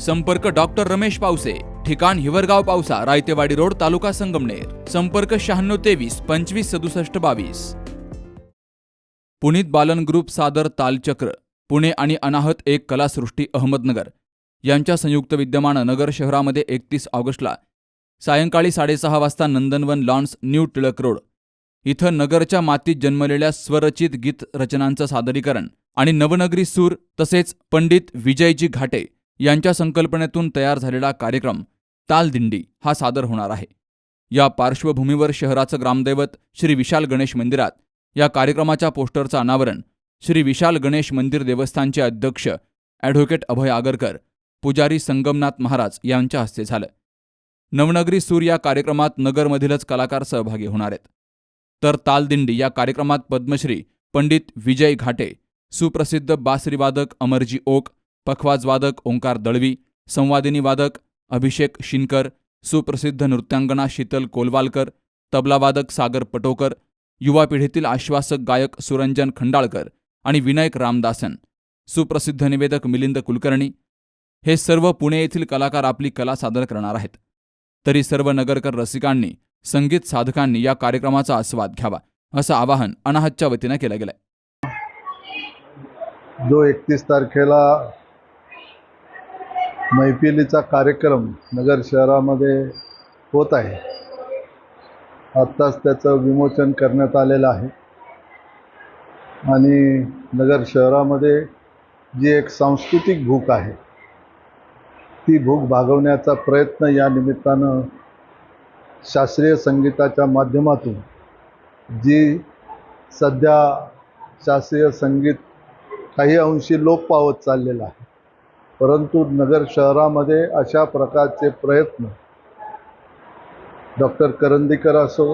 संपर्क डॉक्टर रमेश पावसे ठिकाण हिवरगाव पावसा रायतेवाडी रोड तालुका संगमनेर. संपर्क शहाण्णव तेवीस पंचवीस सदुसष्ट बावीस. पुनीत बालन ग्रुप सादर तालचक्र पुणे आणि अनाहत एक कलासृष्टी अहमदनगर. यांच्या संयुक्त विद्यमानं नगर शहरामध्ये एकतीस ऑगस्टला सायंकाळी साडेसहा वाजता Nandanvan lawns new Tilak road इथं नगरच्या मातीत जन्मलेल्या स्वरचित गीत रचनांचं सादरीकरण आणि नवनगरी सूर तसेच पंडित विजयजी घाटे यांच्या संकल्पनेतून तयार झालेला कार्यक्रम तालदिंडी हा सादर होणार आहे. या पार्श्वभूमीवर शहराचं ग्रामदैवत श्री विशाल गणेश मंदिरात या कार्यक्रमाच्या पोस्टरचं अनावरण श्री विशाल गणेश मंदिर देवस्थानचे अध्यक्ष ॲडव्होकेट अभय आगरकर पुजारी संगमनाथ महाराज यांच्या हस्ते झालं. नवनगरी सूर या कार्यक्रमात नगरमधीलच कलाकार सहभागी होणार आहेत. तर तालदिंडी या कार्यक्रमात पद्मश्री पंडित विजय घाटे सुप्रसिद्ध बासरीवादक अमरजी ओक पखवाजवादक ओंकार दळवी संवादिनी वादक अभिषेक शिनकर सुप्रसिद्ध नृत्यांगना शीतल कोलवालकर तबलावादक सागर पटोकर युवा पिढीतील आश्वासक गायक सुरंजन खंडाळकर आणि विनायक रामदासन सुप्रसिद्ध निवेदक मिलिंद कुलकर्णी. हे सर्व पुणे येथील कलाकार आपली कला सादर करणार आहेत. तरी सर्व नगरकर रसिकांनी संगीत साधकांनी या कार्यक्रमाचा आस्वाद घ्यावा असं आवाहन अनाहतच्या वतीनं केलं गेलंय. जो एकतीस तारखेला मैफिलीचा कार्यक्रम नगर शहरामध्ये होत आहे. आत्ताच त्याचं विमोचन करण्यात आलेलं आहे. आणि नगर शहरामध्ये जी एक सांस्कृतिक भूक आहे ती भूक भागवण्याचा प्रयत्न या निमित्तानं शास्त्रीय संगीताच्या माध्यमातून जी सध्या शास्त्रीय संगीत काही अंशी लोप पावत चाललेला आहे. परंतु नगर शहरामध्ये अशा प्रकारचे प्रयत्न डॉक्टर करंदीकर असो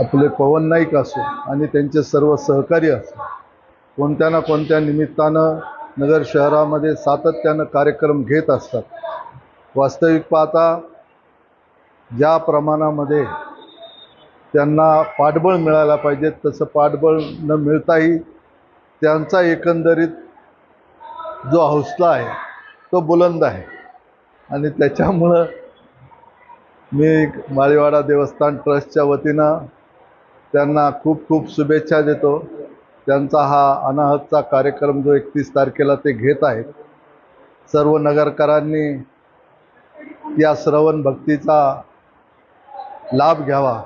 आपले पवन नाईक असो आणि त्यांचे सर्व सहकारी असो कोणत्या ना कोणत्या निमित्तानं नगर शहरामध्ये सातत्यानं कार्यक्रम घेत असतात. वास्तविक पाहता ज्या प्रमाणामध्ये त्यांना पाठबळ मिळायला पाहिजे तसं पाठबळ न मिळताही त्यांचा एकंदरीत जो हौसला आहे तो बुलंद आहे. आणि त्याच्यामुळं मी माळीवाडा देवस्थान ट्रस्टच्या वतीनं त्यांना खूप खूप शुभेच्छा देतो. त्यांचा हा अनाहतचा कार्यक्रम जो एकतीस तारखेला ते घेत आहेत सर्व नगरकरांनी या श्रवण भक्तीचा लाभ घ्यावा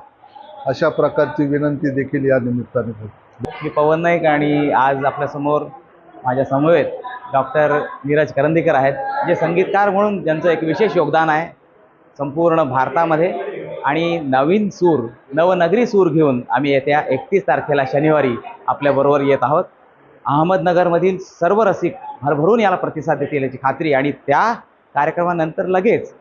अशा प्रकारची विनंती देखील या निमित्ताने मी पवन नाईक आणि आज आपल्यासमोर माझ्या समवेत डॉक्टर नीरज करंदीकर आहेत जे संगीतकार म्हणून ज्यांचं एक विशेष योगदान आहे संपूर्ण भारतामध्ये. आणि नवीन सूर नवनगरी सूर घेऊन आम्ही येत्या एकतीस तारखेला शनिवारी आपल्याबरोबर येत आहोत. अहमदनगरमधील सर्व रसिक भरभरून याला प्रतिसाद देतील याची खात्री आणि त्या कार्यक्रमानंतर लगेच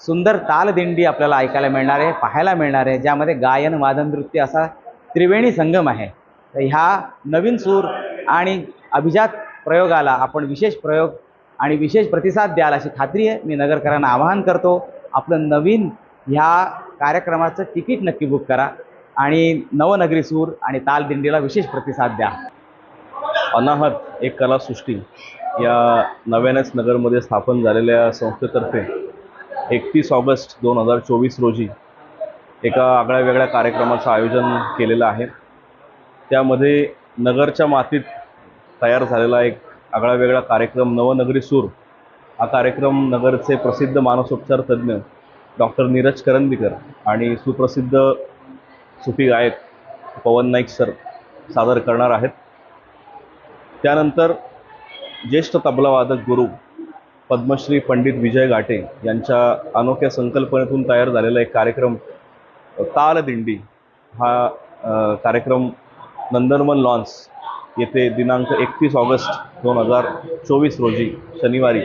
सुंदर तालदिंडी आपल्याला ऐकायला मिळणार आहे पाहायला मिळणार आहे ज्यामध्ये गायन वादन नृत्य असा त्रिवेणी संगम आहे. तर ह्या नवीन सूर आणि अभिजात प्रयोगाला आपण विशेष प्रयोग आणि विशेष प्रतिसाद द्याल अशी खात्री आहे. मी नगरकरांना आवाहन करतो आपलं नवीन ह्या कार्यक्रमाचं तिकीट नक्की बुक करा आणि नवनगरी सूर आणि तालदिंडीला विशेष प्रतिसाद द्या. अनाहत एक कलासृष्टी या नव्यानेच नगरमध्ये स्थापन झालेल्या संस्थेतर्फे एकतीस ऑगस्ट दोन हजार चोवीस रोजी एका आगळ्या वेगळ्या कार्यक्रमाचं आयोजन केलेलं आहे. त्यामध्ये नगरच्या मातीत तयार झालेला एक आगळा वेगळा कार्यक्रम नवनगरी सूर. हा कार्यक्रम नगरचे प्रसिद्ध मानसोपचार तज्ज्ञ डॉक्टर नीरज करंदीकर आणि सुप्रसिद्ध सुफी गायक पवन नाईक सर सादर करणार आहेत. त्यानंतर ज्येष्ठ तबलावादक गुरु पद्मश्री पंडित विजय घाटे यांच्या अनोख्या संकल्पनेतून तयार झालेला एक कार्यक्रम तालदिंडी. हा कार्यक्रम नंदनवन लॉन्स येथे दिनांक एकतीस ऑगस्ट दोन हजार चोवीस रोजी शनिवारी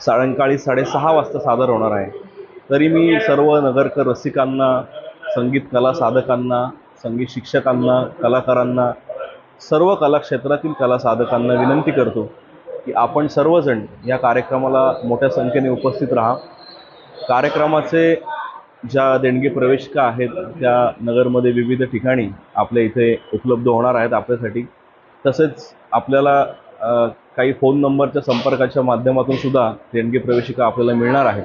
सायंकाळी साडेसहा वाजता सादर होणार आहे. तरी मी सर्व नगरकर रसिकांना संगीत कला साधकांना संगीत शिक्षकांना कलाकारांना सर्व कलाक्षेत्रातील कला साधकांना विनंती करतो की आपण सर्वजण या कार्यक्रमाला मोठ्या संख्येने उपस्थित राहा. कार्यक्रमाचे ज्या देणगी प्रवेशिका आहेत त्या नगरमध्ये विविध ठिकाणी आपल्या इथे उपलब्ध होणार आहेत आपल्यासाठी. तसेच आपल्याला काही फोन नंबरच्या संपर्काच्या माध्यमातून सुद्धा देणगी प्रवेशिका आपल्याला मिळणार आहेत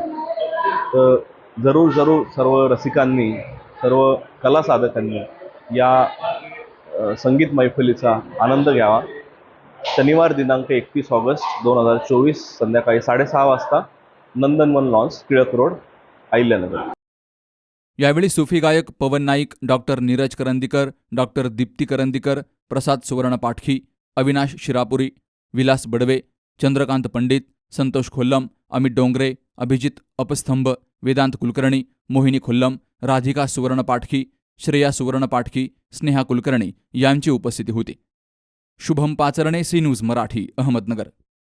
तर जरूर जरूर सर्व रसिकांनी सर्व कला साधकांनी या संगीत मैफलीचा आनंद घ्यावा. शनिवार दिनांक एकतीस ऑगस्ट दोन हजार चोवीस संध्याकाळी साडेसहा वाजता नंदनवन लॉन्स टिळक रोड अहिल्यानगर. यावेळी सुफी गायक पवन नाईक डॉक्टर नीरज करंदीकर डॉक्टर दीप्ती करंदीकर प्रसाद सुवर्ण पाठकी अविनाश शिरापुरी विलास बडवे चंद्रकांत पंडित संतोष खोल्लम अमित डोंगरे अभिजित अपस्तंभ वेदांत कुलकर्णी मोहिनी खोल्लम राधिका सुवर्ण पाठकी श्रेया सुवर्ण पाठकी स्नेहा कुलकर्णी यांची उपस्थिती होती. Shubham Pacharne C news Marathi Ahmednagar.